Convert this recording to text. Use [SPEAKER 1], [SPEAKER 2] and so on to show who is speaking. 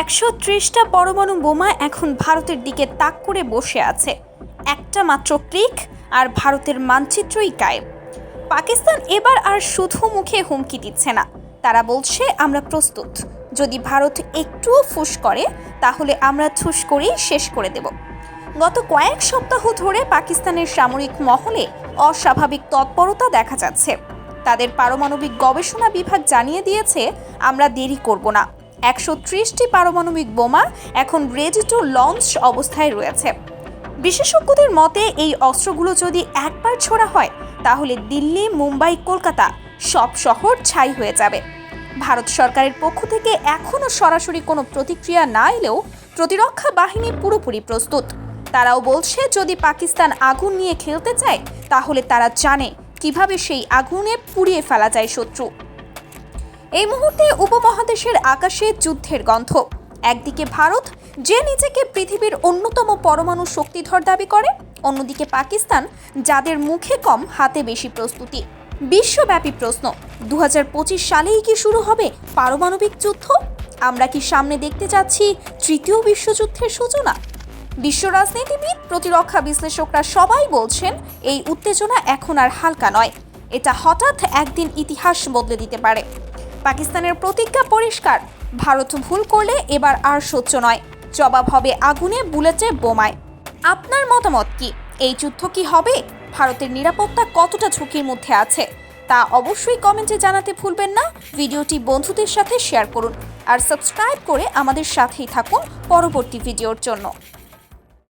[SPEAKER 1] একশো ত্রিশটা পরমাণু বোমা এখন ভারতের দিকে তাক করে বসে আছে। একটা মাত্র ক্লিক আর ভারতের মানচিত্রই গায়েব পাকিস্তান এবার আর শুধু মুখে হুমকি দিচ্ছে না। তারা বলছে, আমরা প্রস্তুত। যদি ভারত একটুও ফুস করে, তাহলে আমরা ঠুস করেই শেষ করে দেব। গত কয়েক সপ্তাহ ধরে পাকিস্তানের সামরিক মহলে অস্বাভাবিক তৎপরতা দেখা যাচ্ছে। তাদের পারমাণবিক গবেষণা বিভাগ জানিয়ে দিয়েছে, আমরা দেরি করব না। একশো ত্রিশটি পারমাণবিক বোমা এখন রেডি টু লঞ্চ অবস্থায় রয়েছে। বিশেষজ্ঞদের মতে, এই অস্ত্রগুলো যদি একবার ছোড়া হয়, তাহলে দিল্লি, মুম্বাই, কলকাতা সব শহর ছাই হয়ে যাবে। ভারত সরকারের পক্ষ থেকে এখনও সরাসরি কোনো প্রতিক্রিয়া না এলেও প্রতিরক্ষা বাহিনী পুরোপুরি প্রস্তুত। তারাও বলছে, যদি পাকিস্তান আগুন নিয়ে খেলতে চায়, তাহলে তারা জানে কীভাবে সেই আগুনে পুড়িয়ে ফেলা যায় শত্রু। এই মুহূর্তে উপমহাদেশের আকাশে যুদ্ধের গন্ধ। একদিকে ভারত, যে নিজেকে পৃথিবীর অন্যতম পরমাণু শক্তিধর দাবি করে, অন্যদিকে পাকিস্তান, যাদের মুখে কম, হাতে বেশি প্রস্তুতি। বিশ্বব্যাপী প্রশ্ন দু হাজার পঁচিশ সালেই কি শুরু হবে পারমাণবিক যুদ্ধ? আমরা কি সামনে দেখতে যাচ্ছি তৃতীয় বিশ্বযুদ্ধের সূচনা? বিশ্ব রাজনীতিবিদ, প্রতিরক্ষা বিশ্লেষকরা সবাই বলছেন, এই উত্তেজনা এখন আর হালকা নয়। এটা হঠাৎ একদিন ইতিহাস বদলে দিতে পারে। পাকিস্তানের প্রতিজ্ঞা পরিষ্কার। ভারত ভুল করলে এবার আর সহ্য নয়। জবাব হবে আগুনে, বুলেটে, বোমায়। আপনার মতামত কি? এই যুদ্ধ কি হবে? ভারতের নিরাপত্তা কতটা ঝুঁকির মধ্যে আছে? তা অবশ্যই কমেন্টে জানাতে ভুলবেন না। ভিডিওটি বন্ধুদের সাথে শেয়ার করুন। আর সাবস্ক্রাইব করে আমাদের সাথেই থাকুন পরবর্তী ভিডিওর জন্য।